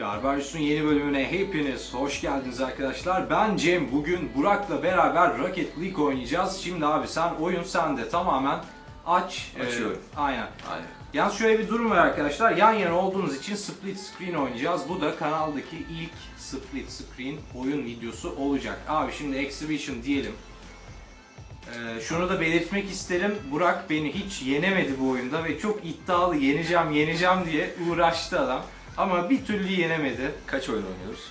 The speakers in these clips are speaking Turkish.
Garbarius'un yeni bölümüne hepiniz hoş geldiniz arkadaşlar. Ben Cem. Bugün Burak'la beraber Rocket League oynayacağız. Şimdi abi sen oyun sende tamamen aç. Açıyorum. Ee, aynen. Aynen. Yalnız şöyle bir durum var arkadaşlar. Yan yana olduğunuz için split screen oynayacağız. Bu da kanaldaki ilk split screen oyun videosu olacak. Abi şimdi exhibition diyelim. Ee, şunu da belirtmek isterim. Burak beni hiç yenemedi bu oyunda ve çok iddialı yeneceğim yeneceğim diye uğraştı adam. Ama bir türlü yenemedi. Kaç oyun oynuyoruz?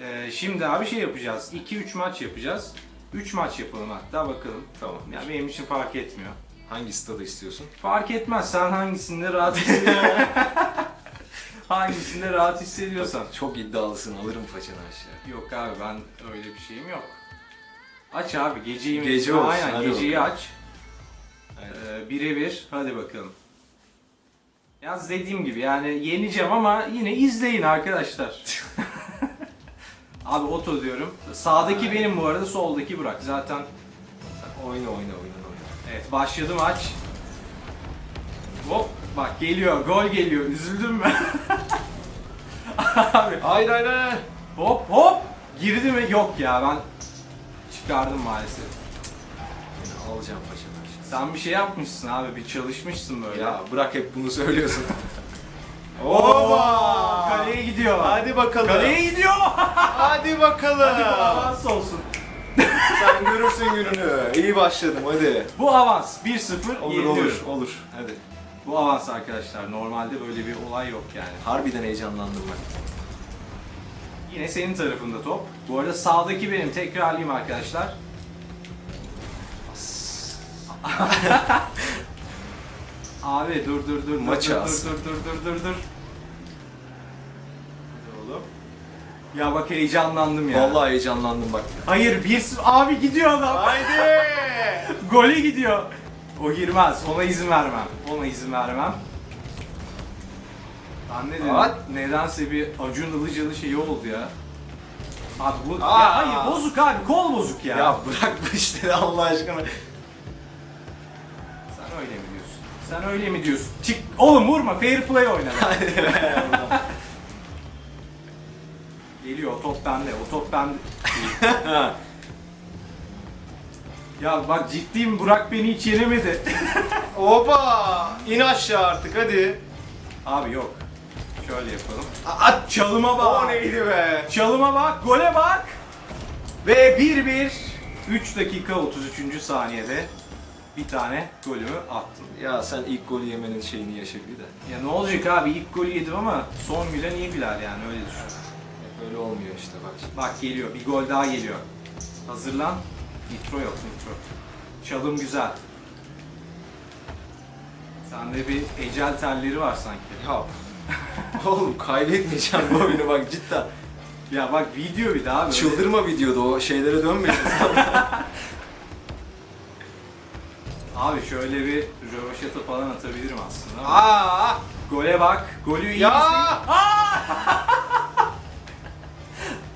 Ee, şimdi abi şey yapacağız. 2-3 maç yapacağız. 3 maç yapalım hatta bakalım. Tamam. Ya benim için fark etmiyor. Hangi stadı istiyorsun? Fark etmez sen hangisinde rahat hissediyorsan. hangisinde rahat hissediyorsan. Çok iddialısın alırım façanı aşağı. Yok abi ben öyle bir şeyim yok. Aç abi geceyi? Gece olsun, Aynen hadi geceyi bakalım. aç. Aynen. Ee, birebir hadi bakalım. Yalnız dediğim gibi yani yeneceğim ama yine izleyin arkadaşlar. abi oto diyorum. Sağdaki benim bu arada soldaki Burak. Zaten Oyna oyna oyna oyna. evet başladı maç. Hop bak geliyor gol geliyor üzüldün mü? abi Hayır hayır hayır. hop hop girdi mi? Yok ya ben çıkardım maalesef. Yine alacağım aşağı. Sen bir şey yapmışsın abi bir çalışmışsın böyle. Ya bırak hep bunu söylüyorsun. Oba! Kaleye gidiyor. Hadi bakalım. Kaleye gidiyor. Hadi bakalım. Hadi bu avans olsun. Sen görürsün gününü. İyi başladım hadi. Bu avans 1-0 Olur yeniliyorum. olur olur. Hadi. Bu avans arkadaşlar. Normalde böyle bir olay yok yani. Harbiden heyecanlandım ben. Yine senin tarafında top. Bu arada sağdaki benim tekrarlayayım arkadaşlar. Abi dur dur dur Maçı dur, dur dur dur dur dur dur. Hadi oğlum. Ya bak heyecanlandım ya. Vallahi heyecanlandım bak. Hayır 1 Abi gidiyor adam. Haydi. Gole gidiyor. O girmez. Ona izin vermem. Ona izin vermem. Ben ne dedim? At. Nedense bir Acun Ilıcalı şeyi oldu ya. Abi bu... Ya Aa. hayır bozuk abi. Kol bozuk ya. ya bırak bu işleri Allah aşkına. Öyle mi diyorsun? Sen öyle mi diyorsun? Çık. Oğlum vurma. Fair play oyna. Geliyor. O top bende. O top bende. ya bak ciddiyim. Burak beni hiç yenemedi. Oba! İn aşağı artık hadi. abi yok. Şöyle yapalım. At! Çalıma bak. O neydi be? Çalıma bak, gole bak. Ve 1-1 3 dakika 33. saniyede bir tane golümü attım. Ya sen ilk golü yemenin şeyini yaşa bir de. Ya ne olacak abi ilk golü yedim ama son gülen iyi güler yani öyle düşün. Hep öyle olmuyor işte bak. Bak geliyor bir gol daha geliyor. Hazırlan. Nitro yok nitro. Çalım güzel. Sende bir ecel telleri var sanki. Ya oğlum kaybetmeyeceğim bu oyunu bak cidden. Ya bak video bir daha böyle. Çıldırma videoda o şeylere dönmeyin. Abi şöyle bir rövaşata falan atabilirim aslında. ama- Aa! Gole bak. Golü iyi Ya!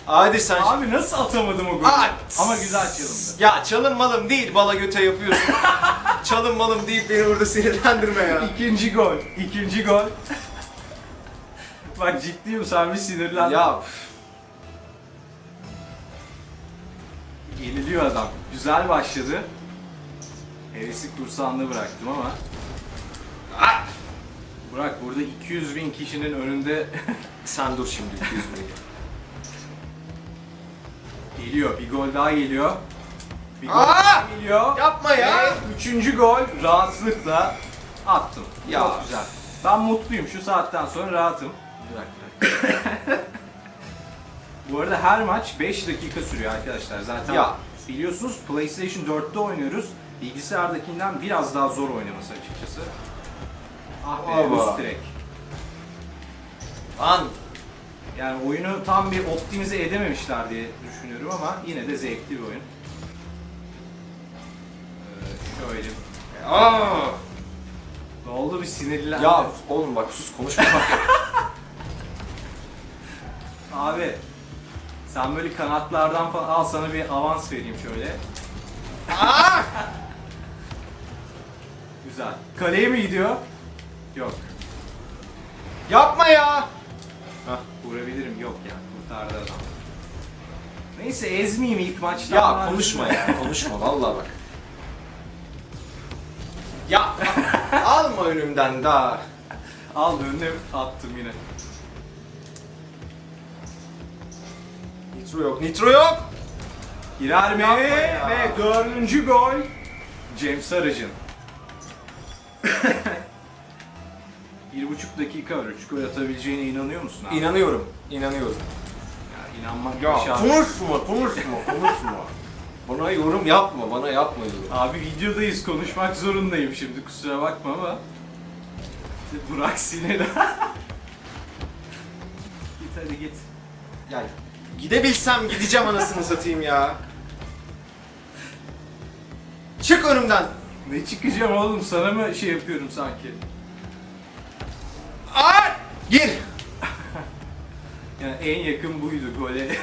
Hadi sen Abi nasıl atamadım o golü? At! Ama güzel çalındı. Ya çalın malım değil bala göte yapıyorsun. çalın malım deyip beni burada sinirlendirme ya. İkinci gol. İkinci gol. Bak ciddiyim sen bir sinirlendin. ya Yeniliyor adam. Güzel başladı. Hevesi kursağında bıraktım ama. Ah! Burak burada 200 bin kişinin önünde sen dur şimdi 200 bin. geliyor. Bir gol daha geliyor. Bir gol Aa! daha geliyor. Yapma ya. Ve üçüncü gol rahatlıkla attım. Ya. Çok güzel. Ben mutluyum. Şu saatten sonra rahatım. Bırak bırak. Bu arada her maç 5 dakika sürüyor arkadaşlar. Zaten Ya. biliyorsunuz PlayStation 4'te oynuyoruz. Bilgisayardakinden biraz daha zor oynaması açıkçası. Ah be Baba. üst direk. Lan Yani oyunu tam bir optimize edememişler diye düşünüyorum ama yine de zevkli bir oyun. Ee, şöyle. Aa! Ne oldu bir sinirlen. Ya oğlum bak sus konuşma bak. Abi sen böyle kanatlardan falan al sana bir avans vereyim şöyle. Aa! Güzel. Kaleye mi gidiyor? Yok. Yapma ya. Hah. Vurabilirim yok ya kurtardı adam. Neyse ezmeyeyim ilk maçta. Ya konuşma ya, konuşma vallahi bak. Ya alma önümden daha. Al önüne attım yine. Nitro yok, nitro yok. Girer mi? Ve dördüncü gol. James Sarıcın. Bir buçuk dakika var. Üç gol atabileceğine inanıyor musun abi? İnanıyorum, inanıyorum. ya, inanmak Ya abi. konuşma, konuşma, konuşma. Bana yorum yapma, bana yapma yorum. Abi videodayız konuşmak zorundayım şimdi kusura bakma ama. Burak sinirli. git hadi git. Yani gidebilsem gideceğim anasını satayım ya. Çık önümden. Ne çıkacağım oğlum sana mı şey yapıyorum sanki? Ay! Gir. Yani en yakın buydu gole.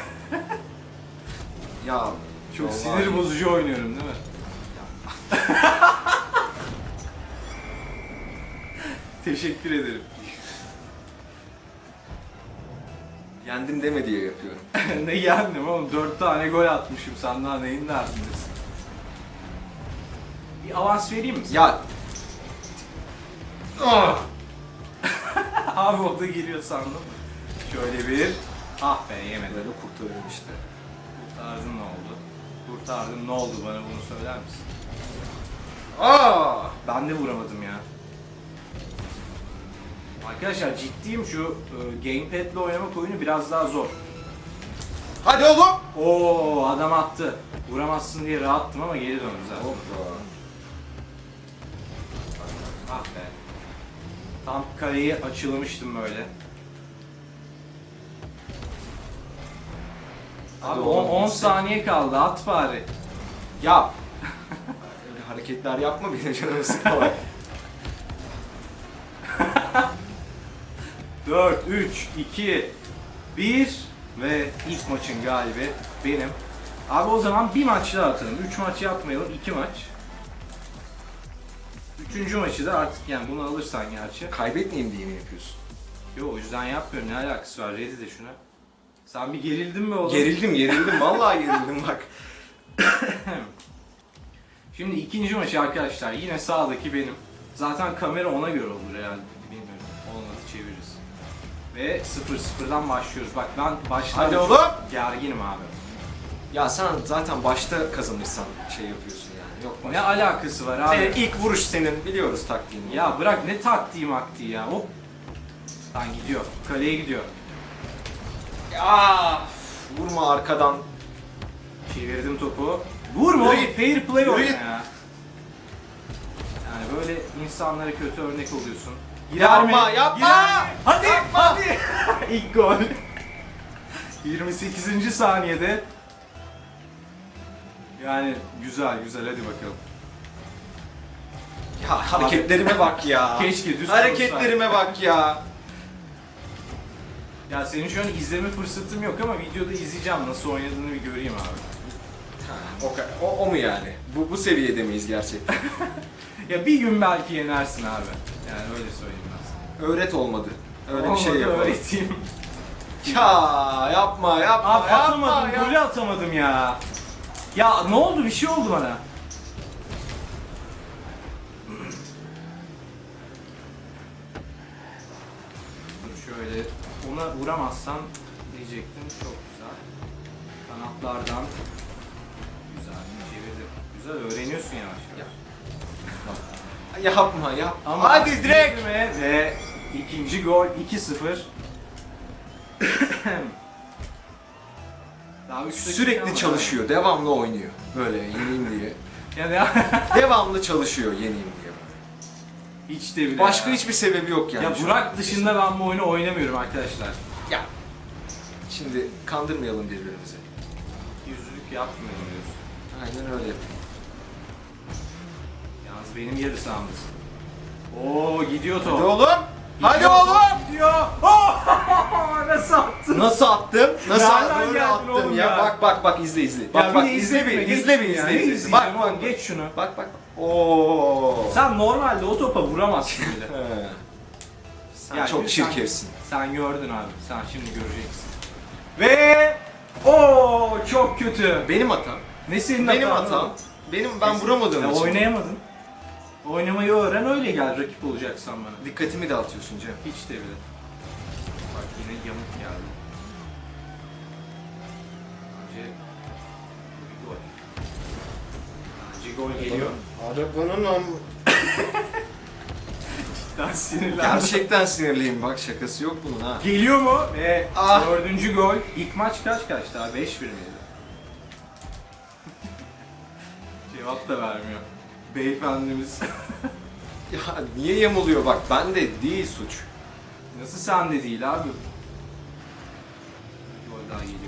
Ya Çok vallahi- sinir bozucu oynuyorum değil mi? Teşekkür ederim. Yendim deme diye yapıyorum. ne yendim oğlum? Dört tane gol atmışım. Sen daha neyin derdindesin? Avans vereyim mi? Ya Ah! Abi o da geliyor sandım. Şöyle bir... Ah be yemedim. Böyle kurtarıyorum işte. Kurtardın ne oldu? Kurtardın ne oldu bana bunu söyler misin? Aa! Ben de vuramadım ya. Arkadaşlar ciddiyim şu e, gamepad'le oynamak oyunu biraz daha zor. Hadi oğlum. Oo adam attı. Vuramazsın diye rahattım ama geri döndü zaten. Hoppa. Ah be. Tam kaleyi açılamıştım böyle. Hadi Abi oğlum, 10 gitsin. saniye kaldı at bari. Yap. Öyle hareketler yapma benim canımı sıkma bak. 4, 3, 2, 1 ve ilk maçın galibi benim. Abi o zaman bir maç daha atalım. 3 maç yapmayalım, 2 maç. Üçüncü maçı da artık yani bunu alırsan gerçi. Kaybetmeyeyim diye mi yapıyorsun? Yo o yüzden yapmıyorum. Ne alakası var? Ready de şuna. Sen bir gerildin mi oğlum? Gerildim, gerildim. Vallahi gerildim bak. Şimdi ikinci maçı arkadaşlar yine sağdaki benim. Zaten kamera ona göre olur herhalde. Bilmiyorum. Olmadı çeviririz. Ve 0-0'dan başlıyoruz. Bak ben başta Hadi oğlum. gerginim abi. Ya sen zaten başta kazanırsan şey yapıyorsun. Yok Ne alakası var abi? Senin ilk vuruş senin biliyoruz taktiğini. Ya bırak ne taktiği maktiği ya. Hop. Lan gidiyor. Kaleye gidiyor. Ya vurma arkadan. Çevirdim topu. Vurma Yürü oğlum. git. Fair play oyna git. ya. Yani böyle insanlara kötü örnek oluyorsun. Yapma, yapma! Girer mi? Hadi, hadi. İlk gol. 28. saniyede. Yani güzel güzel hadi bakalım. Ya hareketlerime bak ya. Keşke düz Hareketlerime bak ya. Ya senin şu an izleme fırsatım yok ama videoda izleyeceğim nasıl oynadığını bir göreyim abi. Ha, o, ka- o, o mu yani? Bu, bu seviyede miyiz gerçekten? Ya bir gün belki yenersin abi. Yani öyle söyleyeyim ben sana. Öğret olmadı. Öyle bir Olmadı, şey yapalım. öğreteyim. Ya yapma yapma Abi yapma. atamadım, golü atamadım ya. Ya ne oldu? Bir şey oldu bana. Dur şöyle, ona vuramazsan diyecektim. Çok güzel. Kanatlardan. Güzel, çevirdim. Güzel, öğreniyorsun yavaş yavaş. Yapma yapma. Ama Hadi direkt. Ve ikinci gol 2-0. Daha üç dakika var. Sürekli çalışıyor. Devamlı oynuyor. Böyle yeneyim diye. Yani Devamlı çalışıyor yeneyim diye. hiç de bile. Başka ya. hiçbir sebebi yok yani. Ya şu Burak dışında ben bu oyunu oynamıyorum arkadaşlar. Ya. Şimdi kandırmayalım birbirimizi. Yüzlük yapmıyorum diyorsun. Aynen öyle. Yalnız benim yarı sahamdasın. Oo gidiyor top. Hadi oğlum. Hadi Gidiyor top, oğlum. Gidiyor. Oh! Attın? Nasıl attım? Nasıl Nereden böyle geldin attım oğlum ya? ya? Bak bak bak izle izle. Bak bak izle bir. İzle bir izle izle. Bak bak. geç şunu. Bak bak. Oo. Sen normalde o topa vuramazsın bile. He. Sen Ya çok sen- çirkefsin. Sen gördün abi. Sen şimdi göreceksin. Ve o çok kötü. Benim hatam. Ne senin Benim hatan hatam. oğlum? Benim ben vuramadığım Ya için. oynayamadın. Oynamayı öğren öyle gel rakip olacaksan bana. Dikkatimi dağıtıyorsun Cem. Hiç de bile. Yine yamuk geldi. Bence bir gol. Bence gol geliyor. Arabanın am... Ben sinirlendim. Gerçekten sinirliyim bak şakası yok bunun ha. Geliyor mu? Ve Ah. dördüncü gol. İlk maç kaç kaçtı abi? 5-1 miydi? Cevap da vermiyor. Beyefendimiz. Ya niye yamuluyor bak bende değil suç. Nasıl sende değil abi? Bir gol daha geliyor.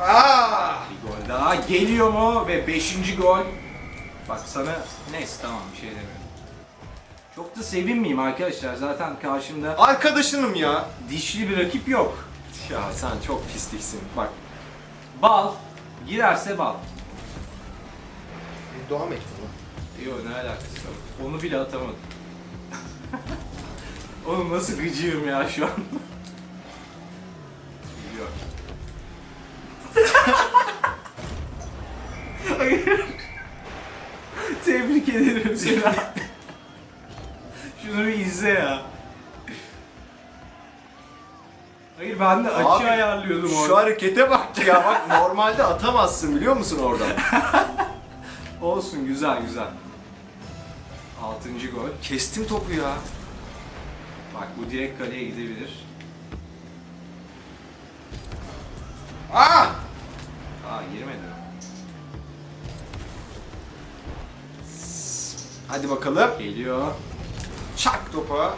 Aa! Bir gol daha geliyor mu? Ve beşinci gol. Bak sana neyse tamam bir şey demiyorum. Çok da sevinmeyeyim arkadaşlar. Zaten karşımda Arkadaşınım ya. dişli bir rakip yok. Ya sen çok pisliksin. Bak. Bal. Girerse bal. Devam et bunu. Yok ne alakası var? Onu bile atamadım. Oğlum nasıl gıcığım ya şu an. Geliyor. Hayır. Tebrik ederim seni. Şunu bir izle ya. Hayır ben de açı Abi, ayarlıyordum orada. Şu harekete bak ya bak normalde atamazsın biliyor musun oradan? Olsun güzel güzel. Altıncı gol. Kestim topu ya. Bak bu direkt kaleye gidebilir. Aa! Aa girmedi. Hadi bakalım. Geliyor. Çak topa.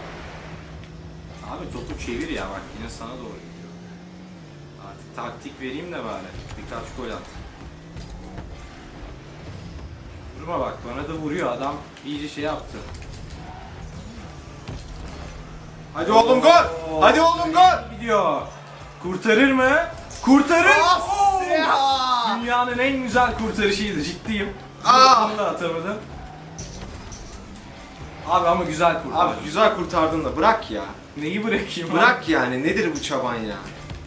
Abi topu çevir ya bak yine sana doğru gidiyor. Artık taktik vereyim de bari. Birkaç gol at. Vurma bak bana da vuruyor adam iyice şey yaptı. Hadi oğlum gol. Hadi oğlum gol. Gidiyor. Kurtarır mı? Kurtarır. Oo! ya! Dünyanın en güzel kurtarışıydı ciddiyim. Ah! Bunu da atamadım. Abi ama güzel kurtardı. Abi güzel kurtardın da bırak ya. Neyi bırakayım? abi? Bırak yani nedir bu çaban ya?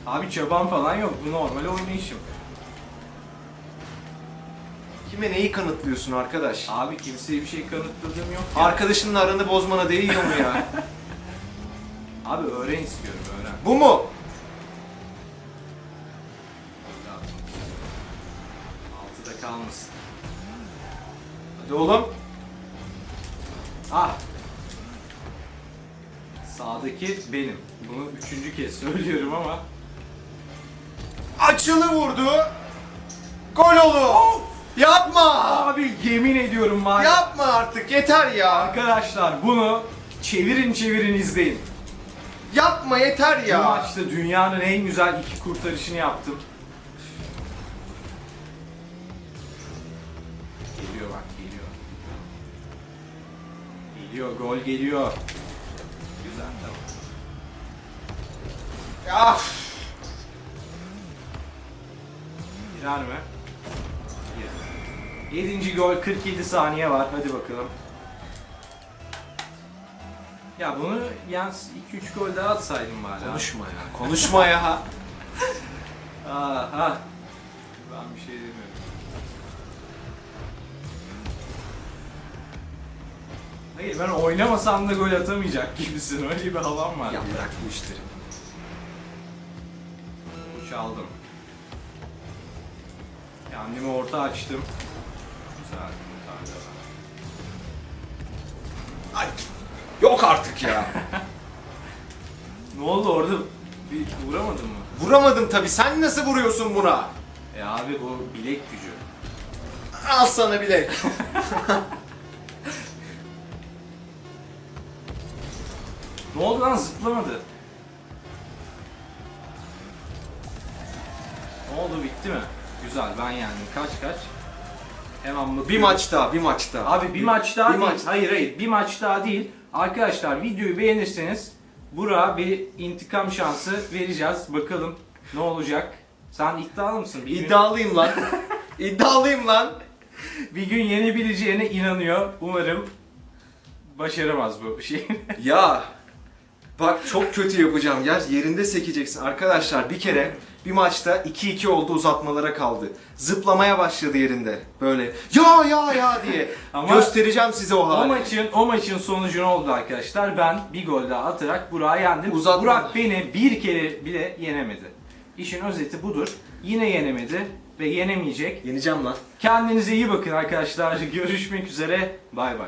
Abi çaban falan yok. Bu normal oynayışım. Kime neyi kanıtlıyorsun arkadaş? Abi kimseye bir şey kanıtladığım yok ya. Arkadaşınla aranı bozmana değiyor mu ya? Abi öğren istiyorum öğren. bu mu? Altıda kalmasın. Hadi oğlum. Ah! Sağdaki benim. Bunu üçüncü kez söylüyorum ama. Açılı vurdu. Gol olur. Yapma. Abi yemin ediyorum var. ya. Yapma artık yeter ya. Arkadaşlar bunu çevirin çevirin izleyin. Yapma yeter Bu ya. maçta dünyanın en güzel iki kurtarışını yaptım. Geliyor bak geliyor. Geliyor gol geliyor. Güzel tamam. Ya. Girer mi? Girer. 7. gol 47 saniye var. Hadi bakalım. Ya bunu yani 2-3 gol daha atsaydım bari. Konuşma ya. Konuşma ya. Aha. Ben bir şey demiyorum. Hayır ben oynamasam da gol atamayacak gibisin. Öyle bir havam var. Ya bırak bu işleri. Uç aldım. Kendimi orta açtım. Güzel. Ay. Yok artık ya. Ne oldu orada? Bir vuramadın mı? Vuramadım tabi. Sen nasıl vuruyorsun buna? E abi bu bilek gücü. Al sana bilek. Ne oldu lan zıplamadı. Ne oldu bitti mi? Güzel ben yendim. Kaç kaç? Hemen bir maç daha, bir maç daha. Abi bir maç daha Bir değil. maç- Hayır hayır bir maç daha değil. Arkadaşlar videoyu beğenirseniz Burak'a bir intikam şansı vereceğiz. Bakalım ne olacak. Sen iddialı mısın? Bir gün, İddialıyım lan. İddialıyım lan. bir gün yenebileceğine inanıyor. Umarım başaramaz bu şeyi. Ya Bak çok kötü yapacağım. Yer yerinde sekeceksin. Arkadaşlar bir kere bir maçta 2-2 oldu uzatmalara kaldı. Zıplamaya başladı yerinde. Böyle ya ya ya diye. Ama- Göstereceğim size o O hali. maçın o maçın sonucu ne oldu arkadaşlar? Ben bir gol daha atarak Burak'ı yendim. Uzatma. Burak beni bir kere bile yenemedi. İşin özeti budur. Yine yenemedi ve yenemeyecek. Yeneceğim lan. Kendinize iyi bakın arkadaşlar. Görüşmek üzere. Bay bay.